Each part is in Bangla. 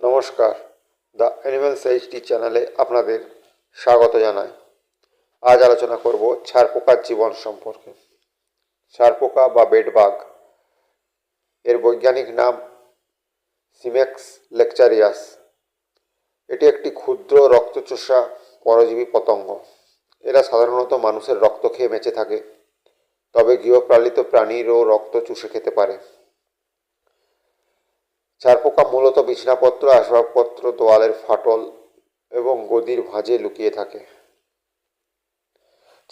নমস্কার। দ্য অ্যানিম্যাল সাইজটি চ্যানেলে আপনাদের স্বাগত জানাই। আজ আলোচনা করব ছারপোকার জীবন সম্পর্কে। ছারপোকা বা বেডবাগ এর বৈজ্ঞানিক নাম সিমেক্স লেকচারিয়াস। এটি একটি ক্ষুদ্র রক্তচোষা পরজীবী পতঙ্গ। এরা সাধারণত মানুষের রক্ত খেয়ে বেঁচে থাকে। তবে গৃহপালিত প্রাণীরও রক্ত চুষে খেতে পারে। চারপোকা মূলত বিছানাপত্র, আসবাবপত্র, তোয়ালের ফাটল এবং গদির ভাঁজে লুকিয়ে থাকে।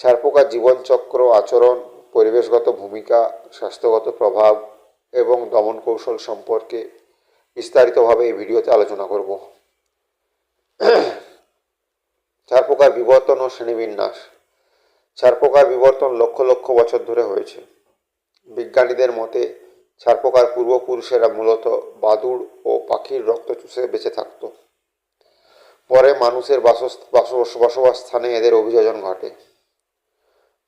ছারপোকার জীবনচক্র, আচরণ, পরিবেশগত ভূমিকা, স্বাস্থ্যগত প্রভাব এবং দমন কৌশল সম্পর্কে বিস্তারিতভাবে এই ভিডিওতে আলোচনা করব। ছারপোকার বিবর্তন ও শ্রেণীবিন্যাস। ছারপোকার বিবর্তন লক্ষ লক্ষ বছর ধরে হয়েছে। বিজ্ঞানীদের মতে ছারপোকার পূর্বপুরুষেরা মূলত বাদুড় ও পাখির রক্ত চুষে বেঁচে থাকত। পরে মানুষের বাস- বসবাস স্থানে এদের অভিযোজন ঘটে।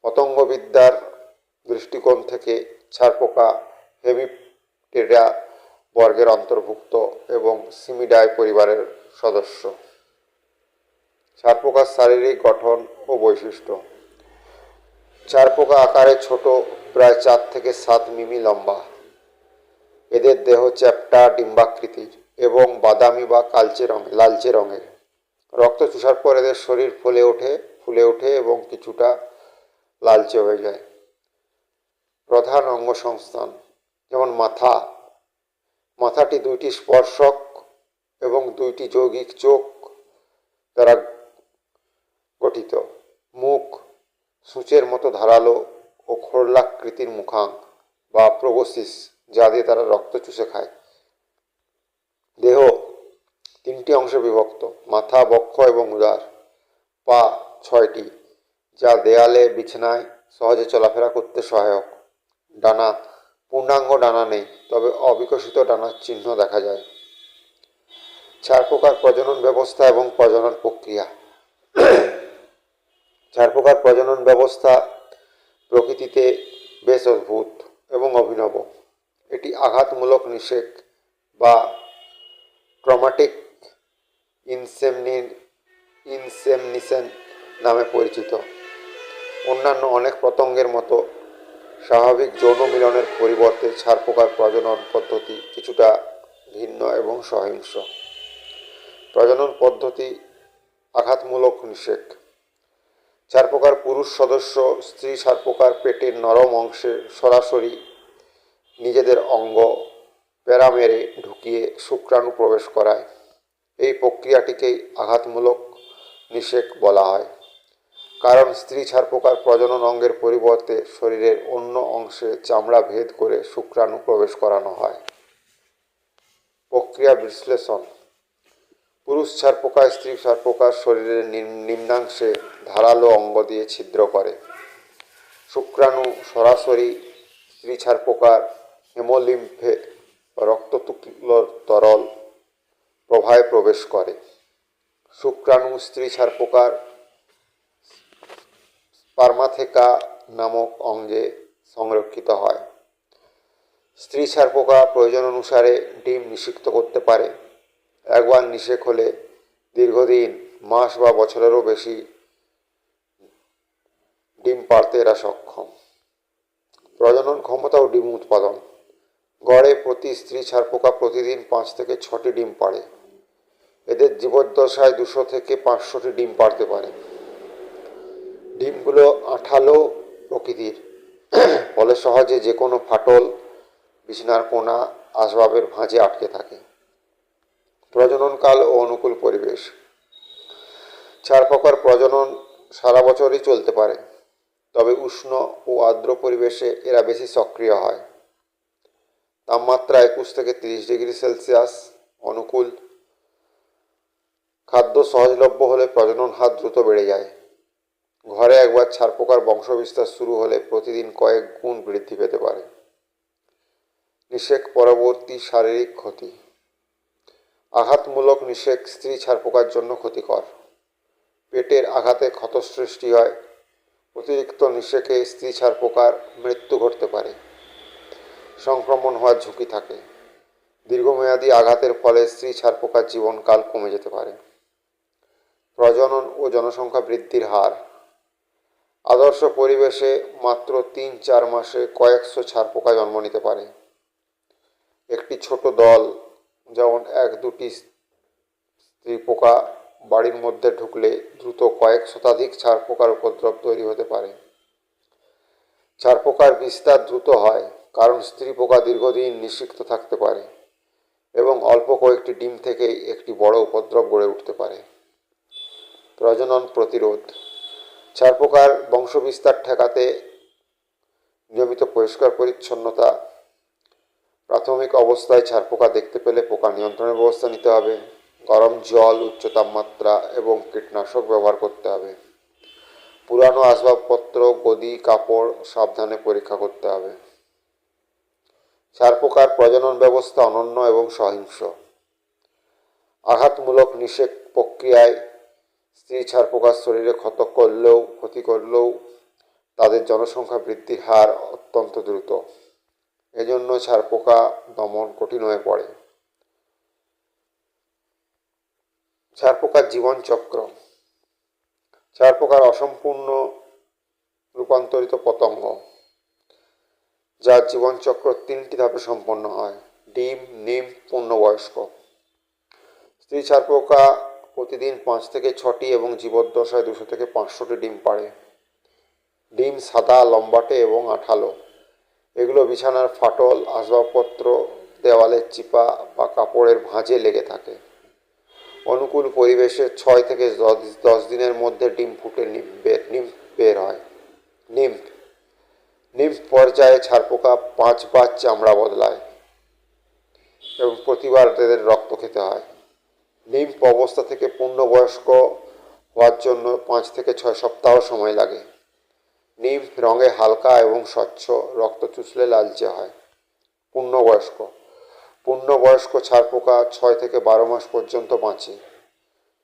পতঙ্গবিদ্যার দৃষ্টিকোণ থেকে ছারপোকা হেমিপটেরা বর্গের অন্তর্ভুক্ত এবং সিমিডায় পরিবারের সদস্য। ছারপোকার শারীরিক গঠন ও বৈশিষ্ট্য ছারপোকা আকারে ছোট, প্রায় চার থেকে সাত মিমি লম্বা। এদের দেহ চ্যাপ্টা ডিম্বাকৃতির এবং বাদামি বা কালচে রঙ লালচে রঙের। রক্ত চুষার পর এদের শরীর ফুলে ওঠে ফুলে ওঠে এবং কিছুটা লালচে হয়ে যায়। প্রধান অঙ্গ সংস্থান যেমন মাথা। মাথাটি দুইটি স্পর্শক এবং দুইটি যৌগিক চোখ দ্বারা গঠিত। মুখ সূচের মতো ধারালো ও খোরলাকৃতির মুখাং বা প্রবোসিস যা দিয়ে তারা রক্ত চুষে খায়। দেহ তিনটি অংশে বিভক্ত, মাথা, বক্ষ এবং উদার। পা ছয়টি, যা দেয়ালে, বিছানায় সহজে চলাফেরা করতে সহায়ক। ডানা, পূর্ণাঙ্গ ডানা নেই, তবে অবিকশিত ডানার চিহ্ন দেখা যায়। চার প্রকার প্রজনন ব্যবস্থা এবং প্রজনন প্রক্রিয়া। ছারপোকার প্রজনন ব্যবস্থা প্রকৃতিতে বেশ অদ্ভুত এবং অভিনব। এটি আঘাতমূলক নিষেক বা ট্রমাটিক ইনসেমনিন ইনসেমনিসেন নামে পরিচিত। অন্যান্য অনেক পতঙ্গের মতো স্বাভাবিক যৌন মিলনের পরিবর্তে ছারপোকার প্রজনন পদ্ধতি কিছুটা ভিন্ন এবং সহিংস। প্রজনন পদ্ধতি আঘাতমূলক নিষেক। ছারপোকার পুরুষ সদস্য, স্ত্রী ছারপোকার পেটের নরম অংশে সরাসরি নিজেদের অঙ্গ প্যারা মেরে ঢুকিয়ে শুক্রাণু প্রবেশ করায়। এই প্রক্রিয়াটিকেই আঘাতমূলক নিষেক বলা হয়। কারণ স্ত্রী ছারপোকার প্রজনন অঙ্গের পরিবর্তে শরীরের অন্য অংশে চামড়া ভেদ করে শুক্রাণু প্রবেশ করানো হয়। প্রক্রিয়া বিশ্লেষণ। পুরুষ ছারপোকা স্ত্রী ছারপোকার শরীরের নিম- নিম্নাংশে ধারালো অঙ্গ দিয়ে ছিদ্র করে। শুক্রাণু সরাসরি স্ত্রী ছারপোকার হেমোলিম্ফে রক্ততুল্যর তরল প্রভায় প্রবেশ করে। শুক্রাণু স্ত্রী ছারপোকার স্পার্মাথেকা নামক অঙ্গে সংরক্ষিত হয়। স্ত্রী ছারপোকা প্রয়োজন অনুসারে ডিম নিষিক্ত করতে পারে। একবার নিষেক হলে দীর্ঘদিন, মাস বা বছরেরও বেশি ডিম পাড়তে এরা সক্ষম। প্রজনন ক্ষমতা ও ডিম উৎপাদন। গড়ে প্রতি স্ত্রী ছারপোকা প্রতিদিন পাঁচ থেকে ছটি ডিম পাড়ে। এদের জীবদ্দশায় দুশো থেকে পাঁচশোটি ডিম পাড়তে পারে। ডিমগুলো আঠালো প্রকৃতির। ফলে সহজে যে কোনো ফাটল, বিছানার কোনা, আসবাবের ভাঁজে আটকে থাকে। প্রজননকাল ও অনুকূল পরিবেশ। ছারপোকার প্রজনন সারা বছরই চলতে পারে। তবে উষ্ণ ও আর্দ্র পরিবেশে এরা বেশি সক্রিয় হয়। তাপমাত্রা একুশ থেকে তিরিশ ডিগ্রি সেলসিয়াস, অনুকূল। খাদ্য সহজলভ্য হলে প্রজনন হার দ্রুত বেড়ে যায়। ঘরে একবার ছারপোকার বংশবিস্তার শুরু হলে প্রতিদিন কয়েক গুণ বৃদ্ধি পেতে পারে। নিষেক পরবর্তী শারীরিক ক্ষতি। আঘাতমূলক নিষেক স্ত্রী ছারপোকার জন্য ক্ষতিকর। পেটের আঘাতে ক্ষত সৃষ্টি হয়। অতিরিক্ত নিষেকে স্ত্রী ছারপোকার মৃত্যু ঘটতে পারে। সংক্রমণ হওয়ার ঝুঁকি থাকে। দীর্ঘমেয়াদী আঘাতের ফলে স্ত্রী ছারপোকার জীবনকাল কমে যেতে পারে। প্রজনন ও জনসংখ্যা বৃদ্ধির হার। আদর্শ পরিবেশে মাত্র তিন চার মাসে কয়েকশো ছারপোকা জন্ম নিতে পারে। একটি ছোট দল যেমন এক দুটি স্ত্রী পোকা বাড়ির মধ্যে ঢুকলে দ্রুত কয়েক শতাধিক ছাড় পোকার উপদ্রব তৈরি হতে পারে। ছাড় পোকার বিস্তার দ্রুত হয়, কারণ স্ত্রী পোকা দীর্ঘদিন নিষিক্ত থাকতে পারে এবং অল্প কয়েকটি ডিম থেকেই একটি বড় উপদ্রব গড়ে উঠতে পারে। প্রজনন প্রতিরোধ ছারপোকার বংশবিস্তার ঠেকাতে নিয়মিত পরিষ্কার পরিচ্ছন্নতা প্রাথমিক অবস্থায় ছারপোকা দেখতে পেলে পোকা নিয়ন্ত্রণের ব্যবস্থা নিতে হবে। গরম জল, উচ্চ তাপমাত্রা এবং কীটনাশক ব্যবহার করতে হবে। পুরানো আসবাবপত্র, গদি, কাপড় সাবধানে পরীক্ষা করতে হবে। ছারপোকার প্রজনন ব্যবস্থা অনন্য এবং সহিংস। আঘাতমূলক নিষেক প্রক্রিয়ায় স্ত্রী ছারপোকার শরীরে ক্ষত করলেও, ক্ষতি করলেও তাদের জনসংখ্যা বৃদ্ধির হার অত্যন্ত দ্রুত। এজন্য ছারপোকা দমন কঠিন হয়ে পড়ে। ছারপোকার জীবনচক্র ছারপোকার অসম্পূর্ণ রূপান্তরিত পতঙ্গ, যার জীবনচক্র তিনটি ধাপে সম্পন্ন হয়, ডিম, নিম, পূর্ণবয়স্ক। স্ত্রী ছারপোকা প্রতিদিন পাঁচ থেকে ছটি এবং জীবদ্দশায় দুশো থেকে পাঁচশোটি ডিম পাড়ে। ডিম সাদা, লম্বাটে এবং আঠালো। এগুলো বিছানার ফাটল, আসবাবপত্র, দেওয়ালের চিপা বা কাপড়ের ভাঁজে লেগে থাকে। অনুকূল পরিবেশে ছয় থেকে দশ- দিনের মধ্যে ডিম ফুটে নিম বের নিম বের হয়। নিম। নিম পর্যায়ে ছারপোকা পাঁচবার চামড়া বদলায় এবং প্রতিবার তাদের রক্ত খেতে হয়। নিম্ফ অবস্থা থেকে পূর্ণবয়স্ক হওয়ার জন্য পাঁচ থেকে ছয় সপ্তাহ সময় লাগে। নিম্ফ রঙে হালকা এবং স্বচ্ছ, রক্ত চুষলে লালচে হয়। পূর্ণবয়স্ক। পূর্ণবয়স্ক ছারপোকা ছয় থেকে বারো মাস পর্যন্ত বাঁচে।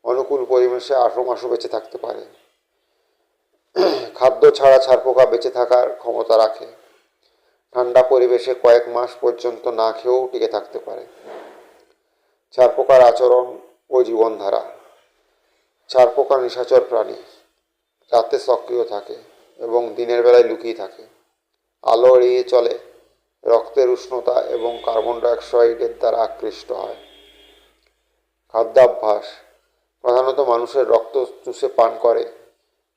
অনুকূল পরিবেশে আঠেরো মাসও বেঁচে থাকতে পারে। খাদ্য ছাড়া ছারপোকা বেঁচে থাকার ক্ষমতা রাখে। ঠান্ডা পরিবেশে কয়েক মাস পর্যন্ত না খেয়েও টিকে থাকতে পারে। ছারপোকার আচরণ ও জীবনধারা। ছারপোকা নিশাচর প্রাণী। রাতে সক্রিয় থাকে। এবং দিনের বেলায় লুকিয়ে থাকে। আলো এড়িয়ে চলে, রক্তের উষ্ণতা এবং কার্বন ডাইঅক্সাইডের দ্বারা আকৃষ্ট হয়। খাদ্যাভ্যাস, প্রধানত মানুষের রক্ত চুষে পান করে,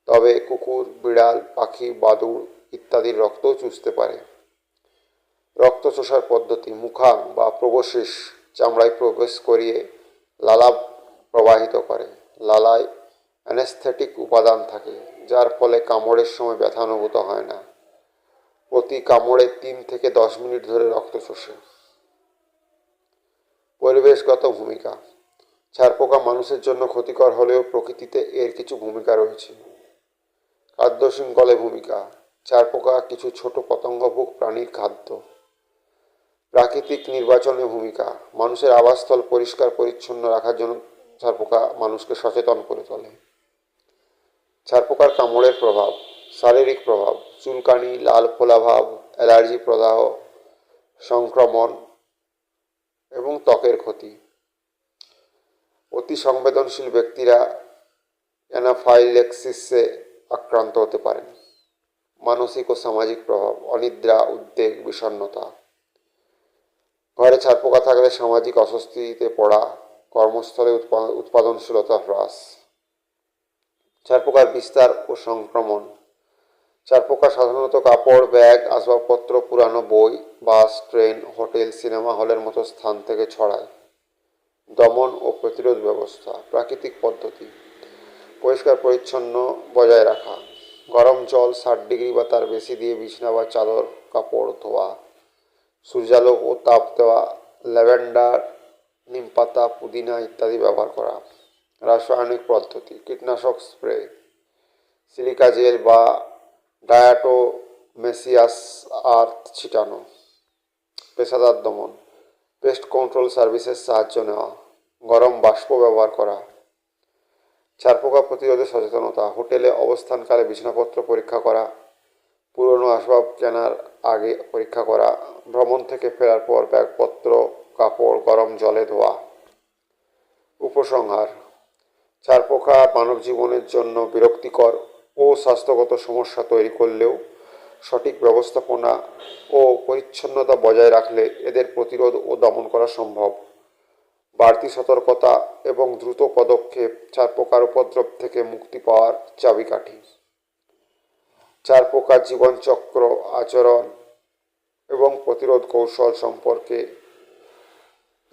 তবে কুকুর, বিড়াল, পাখি, বাদুড় ইত্যাদির রক্তও চুষতে পারে। রক্ত চোষার পদ্ধতি, মুখাং বা প্রবশেষ চামড়ায় প্রবেশ করিয়ে লালা প্রবাহিত করে। লালায় অ্যানেস্থেটিক উপাদান থাকে। যার ফলে কামড়ের সময় ব্যথা অনুভূত হয় না। প্রতি কামড়ে তিন থেকে দশ মিনিট ধরে রক্ত শোষে। পরিবেশগত ভূমিকা। ছারপোকা মানুষের জন্য ক্ষতিকর হলেও প্রকৃতিতে এর কিছু ভূমিকা রয়েছে। খাদ্য শৃঙ্খলে ভূমিকা। ছারপোকা কিছু ছোট পতঙ্গভুক প্রাণীর খাদ্য। প্রাকৃতিক নির্বাচনে ভূমিকা। মানুষের আবাসস্থল পরিষ্কার পরিচ্ছন্ন রাখার জন্য ছারপোকা মানুষকে সচেতন করে তোলে। ছারপোকার কামড়ের প্রভাব, শারীরিক প্রভাব, চুলকানি, লাল ফোলাভাব অ্যালার্জি প্রদাহ, সংক্রমণ এবং ত্বকের ক্ষতি। অতি সংবেদনশীল ব্যক্তিরা অ্যানাফাইলেক্সিসে আক্রান্ত হতে পারেন। মানসিক ও সামাজিক প্রভাব, অনিদ্রা, উদ্বেগ, বিষণ্ণতা। ঘরে ছারপোকা থাকলে সামাজিক অস্বস্তিতে পড়া, কর্মস্থলে উৎপা- উৎপাদনশীলতা হ্রাস। ছারপোকার বিস্তার ও সংক্রমণ। ছারপোকা সাধারণত কাপড়, ব্যাগ, আসবাবপত্র, পুরানো বই, বাস, ট্রেন, হোটেল, সিনেমা হলের মতো স্থান থেকে ছড়ায়। দমন ও প্রতিরোধ ব্যবস্থা, প্রাকৃতিক পদ্ধতি, পরিষ্কার পরিচ্ছন্ন বজায় রাখা, গরম জল ষাট ডিগ্রি বা তার বেশি দিয়ে বিছনা বা চাদর, কাপড়, ধোয়া সূর্যালোক ও তাপ দেওয়া, ল্যাভেন্ডার নিম পাতা পুদিনা ইত্যাদি ব্যবহার করা। রাসায়নিক পদ্ধতি, কীটনাশক স্প্রে সিলিকা জেল বা ডায়াটোমেসিয়াস আর্থ ছিটানো, পেশাদার দমন পেস্ট কন্ট্রোল সার্ভিসের সাহায্য নেওয়া, গরম বাষ্প ব্যবহার করা ছারপোকা প্রতিরোধে সচেতনতা, হোটেলে অবস্থানকালে বিছানাপত্র পরীক্ষা করা, পুরনো আসবাব কেনার আগে পরীক্ষা করা, ভ্রমণ থেকে ফেরার পর ব্যাগপত্র, কাপড়, গরম জলে ধোয়া, উপসংহার চারপোকা মানব জীবনের জন্য বিরক্তিকর ও স্বাস্থ্যগত সমস্যা তৈরি করলেও সঠিক ব্যবস্থাপনা ও পরিচ্ছন্নতা বজায় রাখলে এদের প্রতিরোধ ও দমন করা সম্ভব। বাড়তি সতর্কতা এবং দ্রুত পদক্ষেপ চারপোকার উপদ্রব থেকে মুক্তি পাওয়ার চাবিকাঠি। চারপোকার জীবনচক্র আচরণ এবং প্রতিরোধ কৌশল সম্পর্কে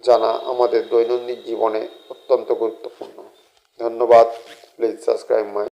জানা আমাদের দৈনন্দিন জীবনে অত্যন্ত গুরুত্বপূর্ণ। ধন্যবাদ। Please subscribe my